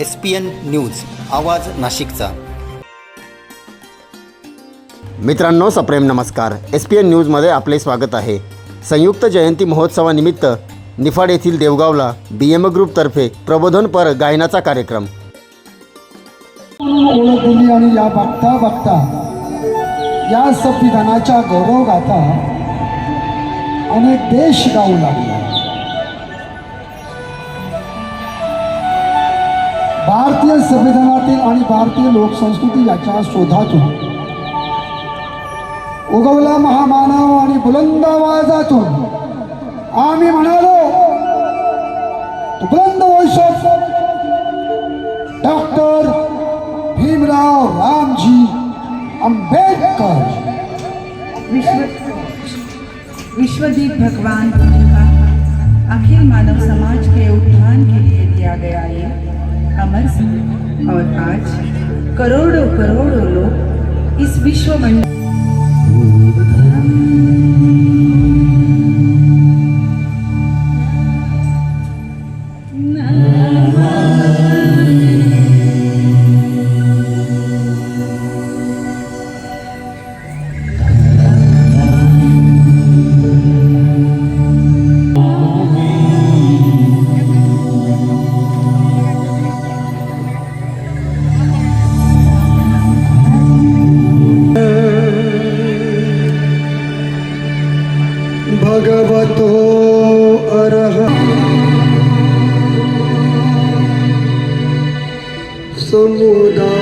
S P N news आवाज नाशिकचा. मित्रांनो सप्रेम नमस्कार. एस पी एन न्यूजमध्ये आपले स्वागत आहे. संयुक्त जयंती महोत्सवानिमित्त निफाड येथील देवगावला बी एम ग्रुपतर्फे प्रबोधनपर गायनाचा कार्यक्रम. आणि या बघता बघता या संविधानाच्या गौरव गाथा अनेक देश गाऊ लागले. भारतीय संविधानातील आणि भारतीय लोकसंस्कृती याच्या शोधातून उगवला महामानव आणि बुलंद आवाजातून आम्ही म्हणालो बुलंद वैश्व डॉक्टर भीमराव रामजी आंबेडकर. विश्व विश्वदीप भगवान अखिल मानव समाज के उत्थान के लिए दिया गया और आज करोड़ों करोड़ों लोग इस विश्व मंडल भगवतो अरह। समुदा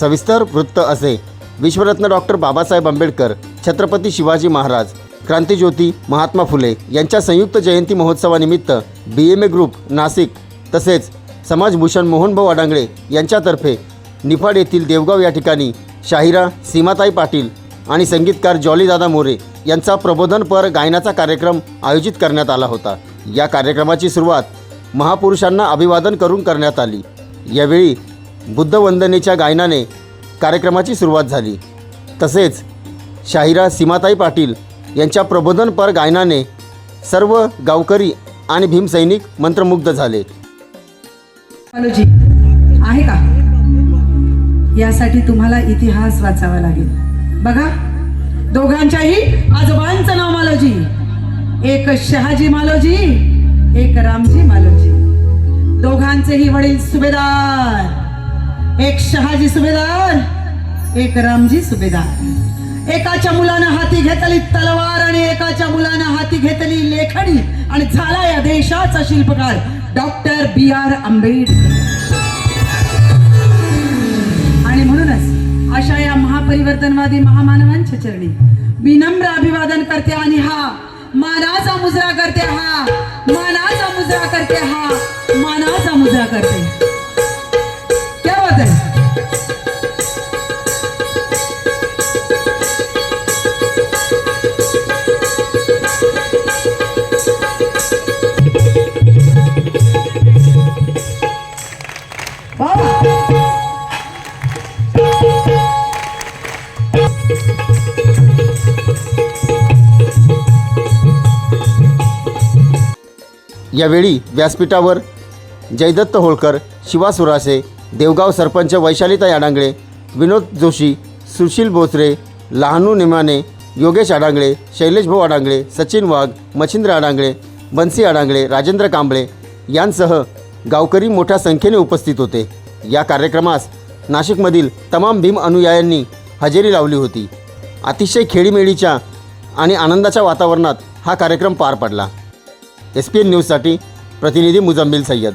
सविस्तर वृत्त असे. विश्वरत्न डॉक्टर बाबासाहेब आंबेडकर छत्रपती शिवाजी महाराज क्रांतीज्योती महात्मा फुले यांच्या संयुक्त जयंती महोत्सवानिमित्त B M A group Nashik तसेच समाजभूषण मोहनभाऊ अडांगळे यांच्यातर्फे निफाड येथील देवगाव या ठिकाणी शाहिरा सीमाताई पाटील आणि संगीतकार जॉलीदादा मोरे यांचा प्रबोधनपर गायनाचा कार्यक्रम आयोजित करण्यात आला होता. या कार्यक्रमाची सुरुवात महापुरुषांना अभिवादन करून करण्यात आली. यावेळी बुद्धवंदनेच्या गायनाने कार्यक्रमाची सुरुवात झाली. तसेच शाहिरा सीमाताई पाटील यांच्या प्रबोधनपर गायनाने सर्व गावकरी आणि भीमसैनिक मंत्रमुग्ध झाले. आहे का? यासाठी तुम्हाला इतिहास वाचावा लागेल. बघा दोघांच्याही आजोबांचं नाव मालोजी. एक शहाजी मालोजी एक रामजी मालोजी. दोघांचेही वडील सुभेदार. एक शहाजी सुभेदार एक रामजी सुभेदार. एकाच्या मुलानं हाती घेतली तलवार आणि एकाच्या मुलानं हाती घेतली लेखणी आणि झाला या देशाचा शिल्पकार डॉक्टर बी आर आंबेडकर. आणि म्हणूनच अशा या महापरिवर्तनवादी महामानवांच्या चरणी विनम्र अभिवादन करते आणि हा मानाचा मुजरा करते हा मानाचा मुजरा करते हा मानाचा मुजरा करते. यावेळी व्यासपीठावर जयदत्त होळकर शिवा सुरासे देवगाव सरपंच वैशालीताई अडांगळे विनोद जोशी सुशील बोचरे लहानू निमाने योगेश अडांगळे शैलेश भाऊ अडांगळे सचिन वाघ मच्छिंद्र अडांगळे बन्सी अडांगळे राजेंद्र कांबळे यांसह गावकरी मोठ्या संख्येने उपस्थित होते. या कार्यक्रमास नाशिकमधील तमाम भीम अनुयायांनी हजेरी लावली होती. अतिशय खेळीमेळीच्या आणि आनंदाच्या वातावरणात हा कार्यक्रम पार पडला. एस पी एन न्यूजसाठी प्रतिनिधी मुजम्मिल सय्यद.